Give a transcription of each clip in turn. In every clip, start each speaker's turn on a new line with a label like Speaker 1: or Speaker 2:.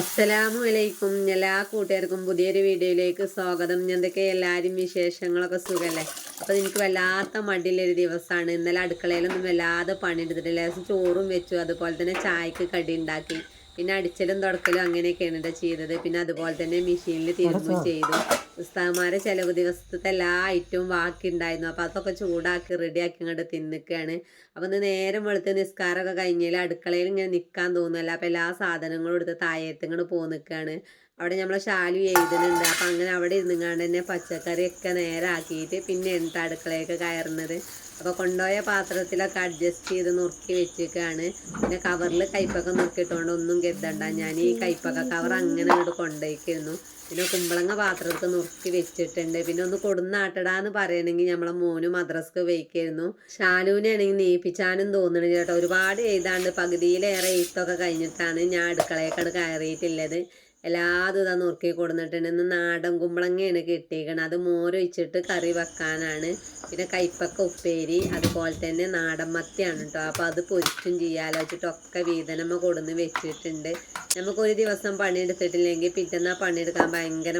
Speaker 1: അസ്സലാമു അലൈക്കും എല്ലാ കൂട്ടുകാർക്കും പുതിയൊരു വീഡിയോയിലേക്ക് സ്വാഗതം. എന്തൊക്കെ എല്ലാവരും വിശേഷങ്ങളൊക്കെ സുഖമല്ലേ അപ്പോൾ എനിക്ക് വല്ലാത്ത മടിയിലൊരു ദിവസമാണ് ഇന്നലെ അടുക്കളയിലൊന്നും വല്ലാതെ പണിയെടുത്തിട്ടില്ല. ചോറും വെച്ചു. അതുപോലെ തന്നെ ചായക്ക് കടി ഉണ്ടാക്കി. പിന്നെ അടിച്ചലും തുടക്കലും അങ്ങനെയൊക്കെയാണ് കേട്ടോ ചെയ്തത്. പിന്നെ അതുപോലെ തന്നെ മെഷീനിൽ തിരുമ്പും ചെയ്തു. ഉസ്താമാരെ ചിലവ് ദിവസത്തെ എല്ലാ ഐറ്റവും ബാക്കി ഉണ്ടായിരുന്നു അപ്പോൾ അതൊക്കെ ചൂടാക്കി റെഡിയാക്കി ഇങ്ങോട്ട് തിന്നിക്കുകയാണ് അപ്പോൾ ഇന്ന് നേരം വെളുത്ത് നിസ്കാരമൊക്കെ കഴിഞ്ഞാൽ അടുക്കളയിൽ ഇങ്ങനെ നിൽക്കാൻ തോന്നുന്നില്ല. അപ്പോൾ എല്ലാ സാധനങ്ങളും എടുത്ത് താഴത്ത് ഇങ്ങോട്ട് പോ നിൽക്കുകയാണ് അവിടെ നമ്മളെ ശാലു എഴുതുന്നുണ്ട്. അപ്പം അങ്ങനെ അവിടെ ഇരുന്നുങ്ങാണ്ട് തന്നെ പച്ചക്കറിയൊക്കെ നേരാക്കിയിട്ട് പിന്നെ എന്താ അടുക്കളയൊക്കെ കയറുന്നത്? അപ്പോൾ കൊണ്ടുപോയ പാത്രത്തിലൊക്കെ അഡ്ജസ്റ്റ് ചെയ്ത് നുറുക്കി വെച്ചിരിക്കുകയാണ്. പിന്നെ കവറിൽ കയ്പൊക്കെ നുറുക്കിയിട്ടുകൊണ്ട് ഒന്നും കരുതണ്ട. ഞാൻ ഈ കയ്പൊക്കെ കവർ അങ്ങനെ ഇവിടെ കൊണ്ടുപോയിക്കുന്നു പിന്നെ കുമ്പളങ്ങ പാത്രത്തിൽ നുറുക്കി വെച്ചിട്ടുണ്ട്. പിന്നെ ഒന്ന് കൊടുന്നാട്ടടാന്ന് പറയണമെങ്കിൽ നമ്മളെ മോന് മദ്രസ്ക്ക് വയ്ക്കായിരുന്നു ഷാലുവിനാണെങ്കിൽ നീപ്പിച്ചാനും തോന്നണില്ല കേട്ടോ. ഒരുപാട് എഴുതാണ്ട് പകുതിയിലേറെ എഴുത്തൊക്കെ കഴിഞ്ഞിട്ടാണ് ഞാൻ അടുക്കളയൊക്കെ കയറിയിട്ടുള്ളത്. എല്ലാതും ഇതാ നുറുക്കി കൊടുത്തിട്ടുണ്ട് ഇന്ന് നാടൻ കുമ്പളങ്ങയാണ് കിട്ടിയേക്കണത് അത് മോരൊഴിച്ചിട്ട് കറി വെക്കാനാണ്. പിന്നെ കൈപ്പക്ക ഉപ്പേരി അതുപോലെ തന്നെ നാടൻ മത്തിയാണ് കേട്ടോ. അപ്പോൾ അത് പൊരിച്ചും ചെയ്യാലോ വെച്ചിട്ടൊക്കെ വീതനമ്മ കൊടുന്ന് വെച്ചിട്ടുണ്ട്. നമുക്കൊരു ദിവസം പണിയെടുത്തിട്ടില്ലെങ്കിൽ പിറ്റന്നാ പണിയെടുക്കാൻ ഭയങ്കര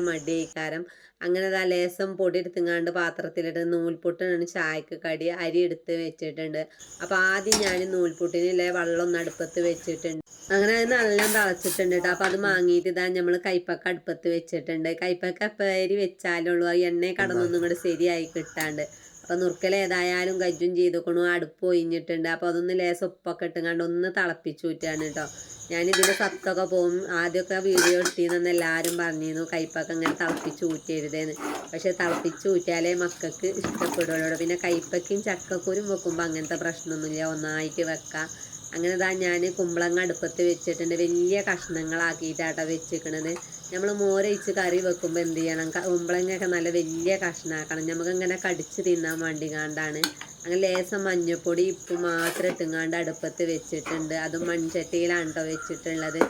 Speaker 1: കാരണം അങ്ങനെ ദാ ലേസം പൊടി എടുത്തുങ്ങാണ്ട് പാത്രത്തിലിട്ട് നൂൽപുട്ടിനാണ് ചായക്ക് കടി അരി എടുത്ത് വെച്ചിട്ടുണ്ട്. അപ്പോൾ ആദ്യം ഞാൻ നൂൽപുട്ടിനില്ലേ വെള്ളം ഒന്ന് അടുപ്പത്ത് വെച്ചിട്ടുണ്ട്. അങ്ങനെ അത് നല്ല തിളച്ചിട്ടുണ്ട് കേട്ടോ അപ്പോൾ അത് വാങ്ങിയിട്ട് ഇതാ നമ്മൾ കൈപ്പക്ക അടുപ്പത്ത് വെച്ചിട്ടുണ്ട്. കൈപ്പക്ക പേരി വെച്ചാലുള്ളൂ ആ എണ്ണ കടന്നൊന്നും കൂടെ ശരിയായി കിട്ടാണ്ട്. അപ്പോൾ നുറുക്കൽ ഏതായാലും കജ്ജും ചെയ്തുക്കണു. അടുപ്പ് ഒഴിഞ്ഞിട്ടുണ്ട്. അപ്പോൾ അതൊന്ന് ലേസം ഉപ്പൊക്കെ ഇട്ടുകൊണ്ട് ഒന്ന് തിളപ്പിച്ചു ഊറ്റാണ് കേട്ടോ ഞാനിതിന്റെ സത്തൊക്കെ പോകും ആദ്യമൊക്കെ വീഡിയോ ഇട്ടിരുന്നെന്ന് എല്ലാവരും പറഞ്ഞിരുന്നു കയ്പ്പൊക്കെ ഇങ്ങനെ തിളപ്പിച്ച് ഊറ്റരുതെന്ന്. പക്ഷേ തിളപ്പിച്ച് ഊറ്റാലേ മക്കൾക്ക് ഇഷ്ടപ്പെടുള്ളൂ. പിന്നെ കയ്പ്പയ്ക്കും ചക്കക്കുരും വെക്കുമ്പോൾ അങ്ങനത്തെ പ്രശ്നമൊന്നുമില്ല. ഒന്നായിട്ട് വെക്കാം. അങ്ങനെ ഇതാ ഞാൻ കുമ്പളങ്ങ അടുപ്പത്ത് വെച്ചിട്ടുണ്ട്. വലിയ കഷ്ണങ്ങളാക്കിയിട്ടാട്ടോ വെച്ചിരിക്കണത് നമ്മൾ മോരയിച്ച് കറി വെക്കുമ്പോൾ എന്ത് ചെയ്യണം? കുമ്പളങ്ങയൊക്കെ നല്ല വലിയ കഷ്ണമാക്കണം നമുക്ക് ഇങ്ങനെ കടിച്ച് തിന്നാൻ വേണ്ടി കാണ്ടാണ് അങ്ങനെ ലേസം മഞ്ഞപ്പൊടി ഇപ്പം മാത്രം ഇട്ടുങ്ങാണ്ട് അടുപ്പത്ത് വെച്ചിട്ടുണ്ട്. അതും മൺചട്ടിയിലാണ് കേട്ടോ വെച്ചിട്ടുള്ളത്.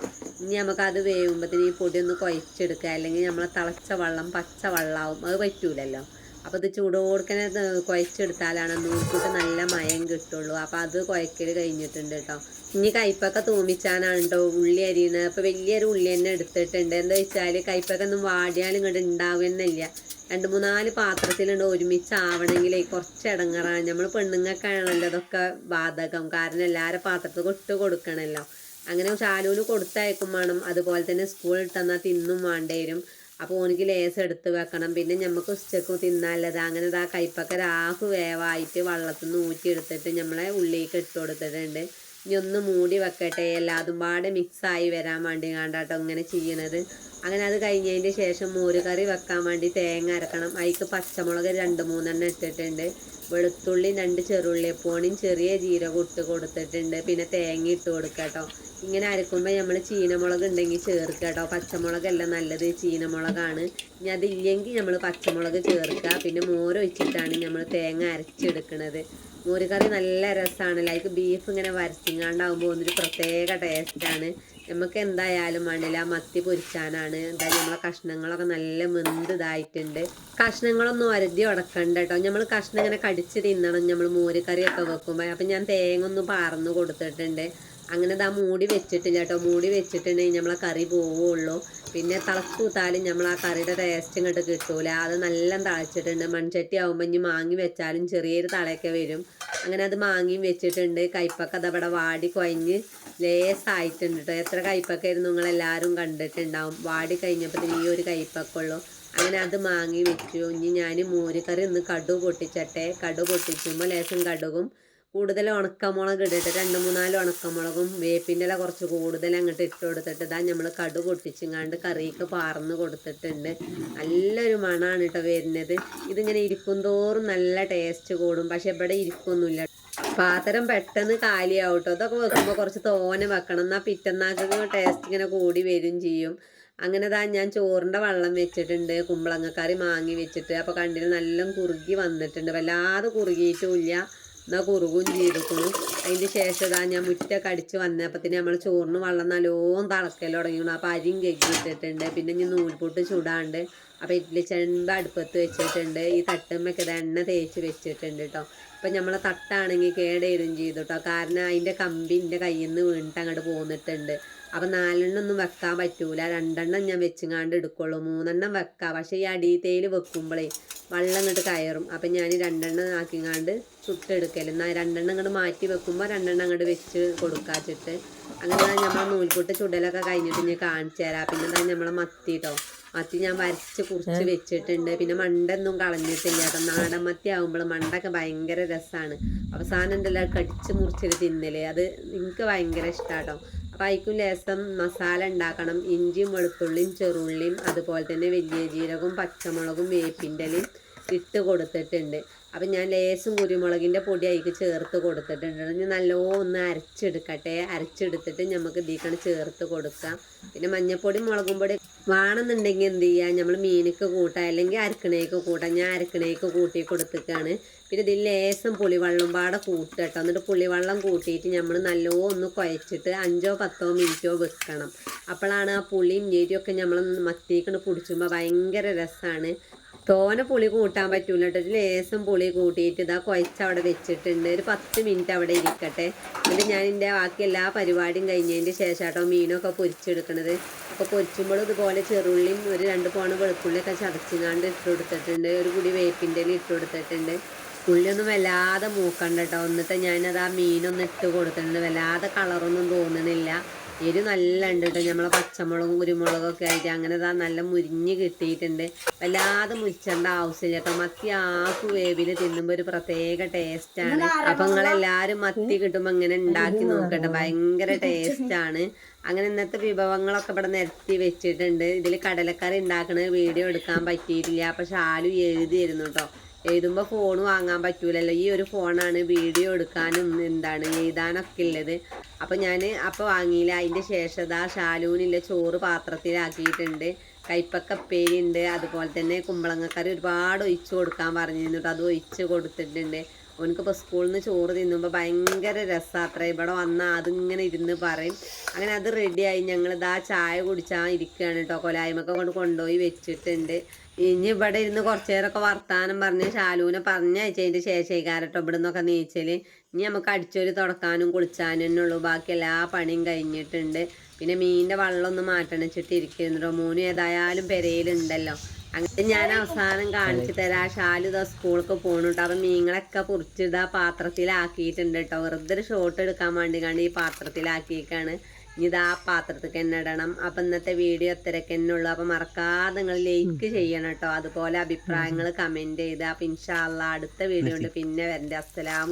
Speaker 1: ഇനി നമുക്ക് അത് വേവുമ്പോഴത്തേന് ഈ പൊടി ഒന്ന് കുഴച്ചെടുക്കുക. അല്ലെങ്കിൽ നമ്മളെ തിളച്ച വെള്ളം പച്ച വെള്ളമാവും. അത് പറ്റൂലല്ലോ. അപ്പോൾ ഇത് ചൂടോടുക്കനെ കുഴച്ചെടുത്താലാണ് നൂൽക്കൂട്ട് നല്ല മയം കിട്ടുള്ളൂ. അപ്പോൾ അത് കുഴക്കൽ കഴിഞ്ഞിട്ടുണ്ട് കേട്ടോ ഇനി കയ്പൊക്കെ തൂമിച്ചാനാണ് കേട്ടോ ഉള്ളി അരിയണ് അപ്പോൾ വലിയൊരു ഉള്ളി തന്നെ എടുത്തിട്ടുണ്ട്. എന്താ വെച്ചാൽ കയ്പൊക്കെ ഒന്നും വാടിയാലും ഇങ്ങോട്ട് ഉണ്ടാവുന്നില്ല രണ്ട് മൂന്നാൽ പാത്രത്തിലുണ്ട് ഒരുമിച്ച് ആവണമെങ്കിൽ കുറച്ച് ഇടങ്ങറാണ് നമ്മൾ പെണ്ണുങ്ങൾക്കാണല്ലോ അതൊക്കെ ബാധകം. കാരണം എല്ലാവരും പാത്രത്തിൽ ഇട്ട് കൊടുക്കണമല്ലോ അങ്ങനെ ശാലുവിന് കൊടുത്തയക്കും വേണം. അതുപോലെ തന്നെ സ്കൂളിൽ തന്നാൽ തിന്നും വേണ്ടി വരും. അപ്പോൾ ഓനിക്ക് ലേസ് എടുത്ത് വെക്കണം. പിന്നെ നമുക്ക് ഉച്ചയ്ക്ക് തിന്നാലത് അങ്ങനെ ഇതാ കയ്പക്ക രാഹു വേവായിട്ട് വള്ളത്തിൽ നിന്ന് ഊറ്റിയെടുത്തിട്ട് നമ്മളെ ഉള്ളിലേക്ക് ഇട്ട് കൊടുത്തിട്ടുണ്ട്. ഇനി ഒന്ന് മൂടി വെക്കട്ടെ. എല്ലാതും പാടെ മിക്സായി വരാൻ വേണ്ടി കണ്ടാട്ടോ ഇങ്ങനെ ചെയ്യണത്. അങ്ങനെ അത് കഴിഞ്ഞതിന്റെ ശേഷം മോര് കറി വെക്കാൻ വേണ്ടി തേങ്ങ അരക്കണം. അതിക്ക് പച്ചമുളക് രണ്ട് മൂന്നെണ്ണം ഇട്ടിട്ടുണ്ട്. വെളുത്തുള്ളി രണ്ട് ചെറുള്ളിയപ്പോണിയും ചെറിയ ജീരകം ഇട്ട് കൊടുത്തിട്ടുണ്ട്. പിന്നെ തേങ്ങ ഇട്ട് കൊടുക്കാം കേട്ടോ ഇങ്ങനെ അരക്കുമ്പോൾ നമ്മൾ ചീനമുളക് ഉണ്ടെങ്കിൽ ചേർക്കുക കേട്ടോ. പച്ചമുളകല്ല നല്ലത്. ചീനമുളകാണ്. ഇനി അതില്ലെങ്കിൽ നമ്മൾ പച്ചമുളക് ചേർക്കുക. പിന്നെ മോര് ഒഴിച്ചിട്ടാണ് നമ്മൾ തേങ്ങ അരച്ചെടുക്കുന്നത് മോര് കറി നല്ല രസമാണ് ലൈക്ക് ബീഫ് ഇങ്ങനെ വരച്ചിങ്ങാണ്ടാവുമ്പോൾ ഒന്നൊരു പ്രത്യേക ടേസ്റ്റാണ് നമുക്ക് എന്തായാലും വേണ്ടില്ല. മത്തി പൊരിച്ചാനാണ്. എന്താ നമ്മളെ കഷ്ണങ്ങളൊക്കെ നല്ല വെന്ത് ഇതായിട്ടുണ്ട്. കഷ്ണങ്ങളൊന്നും അരുതി ഉടക്കണ്ട കേട്ടോ. നമ്മൾ കഷ്ണം ഇങ്ങനെ കടിച്ച് തിന്നണം. നമ്മൾ മോര് കറിയൊക്കെ വെക്കുമ്പോൾ അപ്പം ഞാൻ തേങ്ങ ഒന്ന് പാർന്ന് കൊടുത്തിട്ടുണ്ട്. അങ്ങനെ ഇതാ മൂടി വെച്ചിട്ടില്ല കേട്ടോ. മൂടി വെച്ചിട്ടുണ്ടെങ്കിൽ നമ്മളെ കറി പോവുള്ളൂ. പിന്നെ തിളച്ചൂത്താലും നമ്മൾ ആ കറിയുടെ ടേസ്റ്റ് ഇങ്ങോട്ട് കിട്ടൂല. അത് നല്ല തിളച്ചിട്ടുണ്ട്. മൺചട്ടി ആകുമ്പോൾ ഇനി മാങ്ങി വെച്ചാലും ചെറിയൊരു തളയൊക്കെ വരും. അങ്ങനെ അത് മാങ്ങിയും വെച്ചിട്ടുണ്ട്. കയ്പൊക്കെ അതവിടെ വാടി കുഴഞ്ഞ് ലേസായിട്ടുണ്ട് കേട്ടോ. എത്ര കയ്പ്പൊക്കെ ആയിരുന്നു നിങ്ങളെല്ലാവരും കണ്ടിട്ടുണ്ടാവും. വാടി കഴിഞ്ഞപ്പോൾ ഈ ഒരു ഉള്ളൂ. അങ്ങനെ അത് മാങ്ങി വെച്ചു. ഇനി ഞാൻ മോര് ഇന്ന് കടു പൊട്ടിച്ചട്ടെ. കടു പൊട്ടിച്ചുമ്പോൾ ലേശം കടുകും കൂടുതൽ ഉണക്കമുളക് ഇട്ടിട്ട് രണ്ട് മൂന്നാൽ ഉണക്കമുളകും വേപ്പിന്റെ ഇല കുറച്ച് കൂടുതൽ അങ്ങോട്ട് ഇട്ട് കൊടുത്തിട്ട് ഇതാ നമ്മൾ കടു പൊട്ടിച്ചിങ്ങാണ്ട് കറിക്ക് പാർന്ന് കൊടുത്തിട്ടുണ്ട്. നല്ലൊരു മണമാണ് കേട്ടോ വരുന്നത്. ഇതിങ്ങനെ ഇരിക്കും തോറും നല്ല ടേസ്റ്റ് കൂടും. പക്ഷെ ഇവിടെ ഇരിക്കൊന്നുമില്ല പാത്രം പെട്ടെന്ന് കാലിയാവും കേട്ടോ. അതൊക്കെ വെക്കുമ്പോൾ കുറച്ച് തോനെ വെക്കണം. എന്നാൽ പിറ്റന്നാൾക്ക് ടേസ്റ്റ് ഇങ്ങനെ കൂടി വരും ചെയ്യും. അങ്ങനെ ദാ ഞാൻ ചോറിന്റെ വെള്ളം വെച്ചിട്ടുണ്ട്. കുമ്പളങ്ങക്കറി മാങ്ങി വെച്ചിട്ട്. അപ്പോൾ കണ്ടിന് നല്ല കുറുകി വന്നിട്ടുണ്ട്. വല്ലാതെ കുറുകിയിട്ടും ഇല്ല. എന്നാൽ കുറുകും ചെയ്തിരിക്കുന്നു അതിന്റെ ശേഷം ഇതാ ഞാൻ മുറ്റൊക്കെ അടിച്ച് വന്നപ്പത്തിന് നമ്മൾ ചോറിന് വെള്ളം നല്ലോണം തിളക്കൽ തുടങ്ങിയിരുന്നു അപ്പം അരിയും കെക്കിയിട്ടിട്ടുണ്ട് പിന്നെ ഇനി നൂൽപൂട്ട് ചൂടാണ്ട് അപ്പം ഇഡ്ഡലി ചെണ്ട അടുപ്പത്ത് വെച്ചിട്ടുണ്ട്. ഈ തട്ടുമ്മൊക്കെ ഇത് എണ്ണ തേച്ച് വെച്ചിട്ടുണ്ട് കേട്ടോ അപ്പം നമ്മൾ തട്ടാണെങ്കിൽ കേടേരും ചെയ്തു കേട്ടോ കാരണം അതിന്റെ കമ്പി എന്റെ കയ്യിൽ നിന്ന് വീണിട്ട് അങ്ങോട്ട് പോന്നിട്ടുണ്ട്. അപ്പം നാലെണ്ണം ഒന്നും വെക്കാൻ പറ്റൂല. രണ്ടെണ്ണം ഞാൻ വെച്ചുങ്ങാണ്ട് എടുക്കുള്ളൂ. മൂന്നെണ്ണം വെക്കാം. പക്ഷേ ഈ അടിയത്തേൽ വെക്കുമ്പോഴേ വെള്ളം ഇങ്ങോട്ട് കയറും. അപ്പം ഞാൻ രണ്ടെണ്ണം ആക്കിങ്ങാണ്ട് ചുട്ടെടുക്കൽ എന്നാൽ രണ്ടെണ്ണം ഇങ്ങോട്ട് മാറ്റി വെക്കുമ്പോൾ രണ്ടെണ്ണം അങ്ങോട്ട് വെച്ച് കൊടുക്കാച്ചിട്ട് അങ്ങനെ നമ്മൾ നൂൽക്കൂട്ട് ചുടലൊക്കെ കഴിഞ്ഞിട്ട് ഞാൻ കാണിച്ചു തരാം. പിന്നെ എന്താ നമ്മളെ മത്തി കേട്ടോ മത്തി ഞാൻ വരച്ച് കുറിച്ച് വെച്ചിട്ടുണ്ട്. പിന്നെ മണ്ടൊന്നും കളഞ്ഞിട്ടില്ല. കേട്ടോ നാടൻ മത്തി ആകുമ്പോൾ മണ്ടൊക്കെ ഭയങ്കര രസമാണ് അവസാനം എന്തെല്ലാം കടിച്ച് മുറിച്ചിട്ട് തിന്നൽ. അത് എനിക്ക് ഭയങ്കര ഇഷ്ടമാണ് അപ്പം അതിക്കും ലേസം മസാല ഉണ്ടാക്കണം. ഇഞ്ചിയും വെളുത്തുള്ളിയും ചെറുള്ളിയും അതുപോലെ തന്നെ വലിയ ജീരകവും പച്ചമുളകും വേപ്പിന്റെലയും ഇട്ട് കൊടുത്തിട്ടുണ്ട്. അപ്പം ഞാൻ ലേസും കുരുമുളകിന്റെ പൊടി അതിക്ക് ചേർത്ത് കൊടുത്തിട്ടുണ്ട്. ഇനി നല്ലോന്ന് അരച്ചെടുക്കട്ടെ. അരച്ചെടുത്തിട്ട് നമുക്ക് ഇതിക്കാണ് ചേർത്ത് കൊടുക്കാം. പിന്നെ മഞ്ഞപ്പൊടി മുളകും പൊടി വേണമെന്നുണ്ടെങ്കിൽ എന്ത് ചെയ്യുക നമ്മൾ മീനൊക്കെ കൂട്ടാം അല്ലെങ്കിൽ അരക്കണേക്ക് കൂട്ടാം. ഞാൻ അരക്കണേക്ക് കൂട്ടി കൊടുത്തേക്കാണ്. പിന്നെ ഇതിൽ ലേശം പുളിവെള്ളം പാടെ കൂട്ടുക കേട്ടോ. എന്നിട്ട് പുളിവെള്ളം കൂട്ടിയിട്ട് നമ്മൾ നല്ലോ ഒന്ന് കുഴച്ചിട്ട് അഞ്ചോ പത്തോ മിനിറ്റോ വെക്കണം. അപ്പോഴാണ് ആ പുളിയും ഞെരിയൊക്കെ നമ്മൾ മത്തിക്കണ് പിടിച്ചുമ്പോൾ ഭയങ്കര രസമാണ് തോനെ പുളി കൂട്ടാൻ പറ്റൂല കേട്ടോ. ലേസം പുളി കൂട്ടിയിട്ട് ഇതാ കുഴച്ച് അവിടെ വെച്ചിട്ടുണ്ട്. ഒരു പത്ത് മിനിറ്റ് അവിടെ ഇരിക്കട്ടെ. എന്നിട്ട് ഞാൻ എന്റെ ബാക്കി എല്ലാ പരിപാടിയും കഴിഞ്ഞതിന്റെ ശേഷം കേട്ടോ മീനൊക്കെ പൊരിച്ചെടുക്കണത്. അപ്പോൾ പൊരിച്ചുമ്പോൾ ഇതുപോലെ ചെറുള്ളിയും ഒരു രണ്ട് പോണ വെളുത്തുള്ളിയൊക്കെ ചതച്ചിങ്ങാണ്ട് ഇട്ട് കൊടുത്തിട്ടുണ്ട് ഒരു കൂടി വേപ്പിന്റെ ഇട്ട് കൊടുത്തിട്ടുണ്ട് ഉള്ളിയൊന്നും വല്ലാതെ മൂക്കണ്ട കേട്ടോ എന്നിട്ട് ഞാനത് ആ മീനൊന്നും ഇട്ട് കൊടുത്തിട്ടുണ്ട്. വല്ലാതെ കളറൊന്നും തോന്നണില്ല. എരി നല്ല ഉണ്ട് കേട്ടോ. നമ്മളെ പച്ചമുളകും കുരുമുളകൊക്കെ ആയിട്ട് അങ്ങനെ ഇതാ നല്ല മുരിഞ്ഞ് കിട്ടിയിട്ടുണ്ട്. വല്ലാതെ മുരിച്ചേണ്ട ആവശ്യമില്ല കേട്ടോ. മത്തി ആക്കു വേവിൽ തിന്നുമ്പോൾ ഒരു പ്രത്യേക ടേസ്റ്റാണ് അപ്പം നിങ്ങളെല്ലാവരും മത്തി കിട്ടുമ്പോൾ ഇങ്ങനെ ഉണ്ടാക്കി നോക്കട്ടെ. ഭയങ്കര ടേസ്റ്റാണ് അങ്ങനെ ഇന്നത്തെ വിഭവങ്ങളൊക്കെ ഇവിടെ നിരത്തി വെച്ചിട്ടുണ്ട്. ഇതിൽ കടലക്കറി ഉണ്ടാക്കണ വീഡിയോ എടുക്കാൻ പറ്റിയിട്ടില്ല. അപ്പം ഷാലു എഴുതിയിരുന്നു കേട്ടോ. എഴുതുമ്പോൾ ഫോൺ വാങ്ങാൻ പറ്റൂലല്ലോ ഈ ഒരു ഫോണാണ് വീഡിയോ എടുക്കാനും എന്താണ് എഴുതാനൊക്കെ ഉള്ളത് അപ്പോൾ ഞാൻ അപ്പോൾ വാങ്ങിയില്ല. അതിന്റെ ശേഷം ഇതാ ഷാലൂനില്ല ചോറ് പാത്രത്തിലാക്കിയിട്ടുണ്ട്. കൈപ്പക്ക ഉപ്പേരി ഉണ്ട് അതുപോലെ തന്നെ കുമ്പളങ്ങക്കറി ഒരുപാട് ഒഴിച്ച് കൊടുക്കാൻ പറഞ്ഞിരുന്നു. അത് ഒഴിച്ച് കൊടുത്തിട്ടുണ്ട്. ഓനക്കിപ്പോൾ സ്കൂളിൽ നിന്ന് ചോറ് തിന്നുമ്പോൾ ഭയങ്കര രസാത്ര ഇവിടെ വന്നാൽ അതിങ്ങനെ ഇരുന്ന് പറയും. അങ്ങനെ അത് റെഡിയായി ഞങ്ങളിതാ ചായ കുടിച്ചാൽ ഇരിക്കുകയാണ് കേട്ടോ കൊലായ്മൊക്കെ കൊണ്ട് കൊണ്ടുപോയി വെച്ചിട്ടുണ്ട്. ഇനി ഇവിടെ ഇരുന്ന് കുറച്ചു നേരമൊക്കെ വർത്താനം പറഞ്ഞ് ശാലുവിനെ പറഞ്ഞയച്ചതിന്റെ ശേഷേക്കാരട്ടോ ഇവിടെ നിന്നൊക്കെ നീച്ചാൽ ഇനി നമുക്ക് അടിച്ചൊരു തുടക്കാനും കുളിച്ചാനും തന്നെ ഉള്ളൂ. ബാക്കി എല്ലാ പണിയും കഴിഞ്ഞിട്ടുണ്ട്. പിന്നെ മീനിന്റെ വള്ളമൊന്നും ഒന്ന് മാറ്റണം വെച്ചിട്ട് ഇരിക്കുന്നുണ്ടോ മൂന്ന് ഏതായാലും പെരയിലുണ്ടല്ലോ. അങ്ങനെ ഞാൻ അവസാനം കാണിച്ചു തരാം. ഷാലു ഇതാ പോണു പോകണുട്ടോ അപ്പം മീങ്ങളൊക്കെ പൊറിച്ചിതാ പാത്രത്തിലാക്കിയിട്ടുണ്ട് കേട്ടോ വെറുതെ ഒരു ഷോട്ട് എടുക്കാൻ വേണ്ടി കണ്ട് ഈ പാത്രത്തിലാക്കിയേക്കാണ്. ഇനി ഇതാ പാത്രത്തിൽ തന്നെ ഇടണം. അപ്പം ഇന്നത്തെ വീഡിയോ ഇത്രയൊക്കെ തന്നെ ഉള്ളൂ. അപ്പം മറക്കാതെ നിങ്ങൾ ലൈക്ക് ചെയ്യണം കേട്ടോ അതുപോലെ അഭിപ്രായങ്ങൾ കമന്റ് ചെയ്ത്. അപ്പം ഇൻഷാല്ല അടുത്ത വീഡിയോ ഉണ്ട്. പിന്നെ വരണ്ടേ. അസ്സലാമു